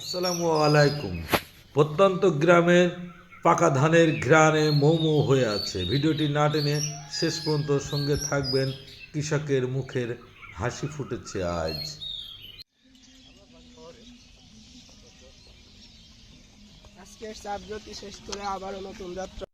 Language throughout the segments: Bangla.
আসসালামু আলাইকুম। প্রত্যন্ত গ্রামের পাকা ধানের ঘ্রাণে মোমো হয়ে আছে। ভিডিওটি না টেনে শেষ পর্যন্ত সঙ্গে থাকবেন কৃষকের মুখের হাসি ফুটেছে আজ। আজকের সাবজ্যোতি শেষ করে আবারও নতুন যাত্রা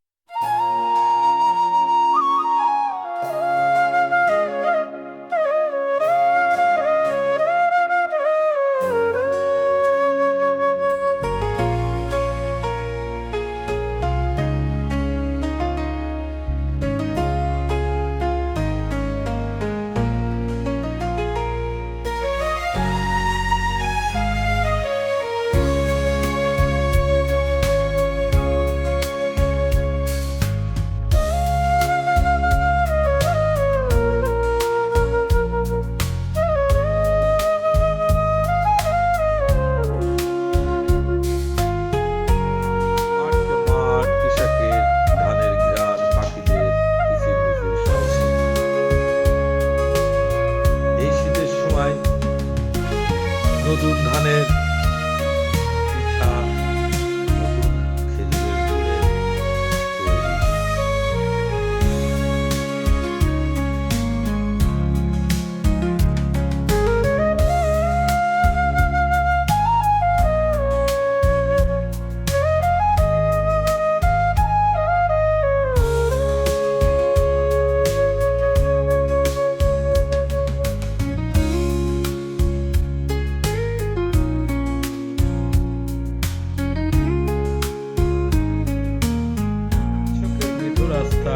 নতুন ধানের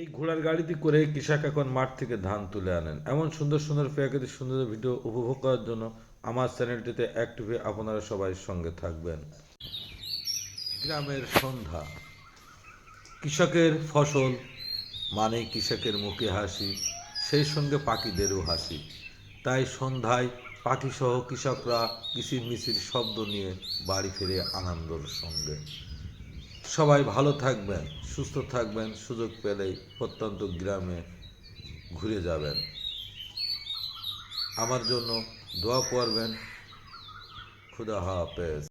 এই ঘোড়ার গাড়িতে করে কৃষক এখন মাঠ থেকে ধান তুলে আনেন। এমন সুন্দর সুন্দর প্রাকৃতিক সুন্দর ভিডিও উপভোগ করার জন্য আমার চ্যানেলটিতে অ্যাক্টিভে আপনারা সবাই সঙ্গে থাকবেন। গ্রামের সন্ধ্যা। কৃষকের ফসল মানে কৃষকের মুখে হাসি, সেই সঙ্গে পাখিদেরও হাসি। তাই সন্ধ্যায় পাখিসহ কৃষকরা কিচির মিচির শব্দ নিয়ে বাড়ি ফিরে আনন্দর সঙ্গে। সবাই ভালো থাকবেন, সুস্থ থাকবেন, সুযোগ পেলেই প্রত্যন্ত গ্রামে ঘুরে যাবেন। আমার জন্য দোয়া করবেন। খুদা হাফেজ।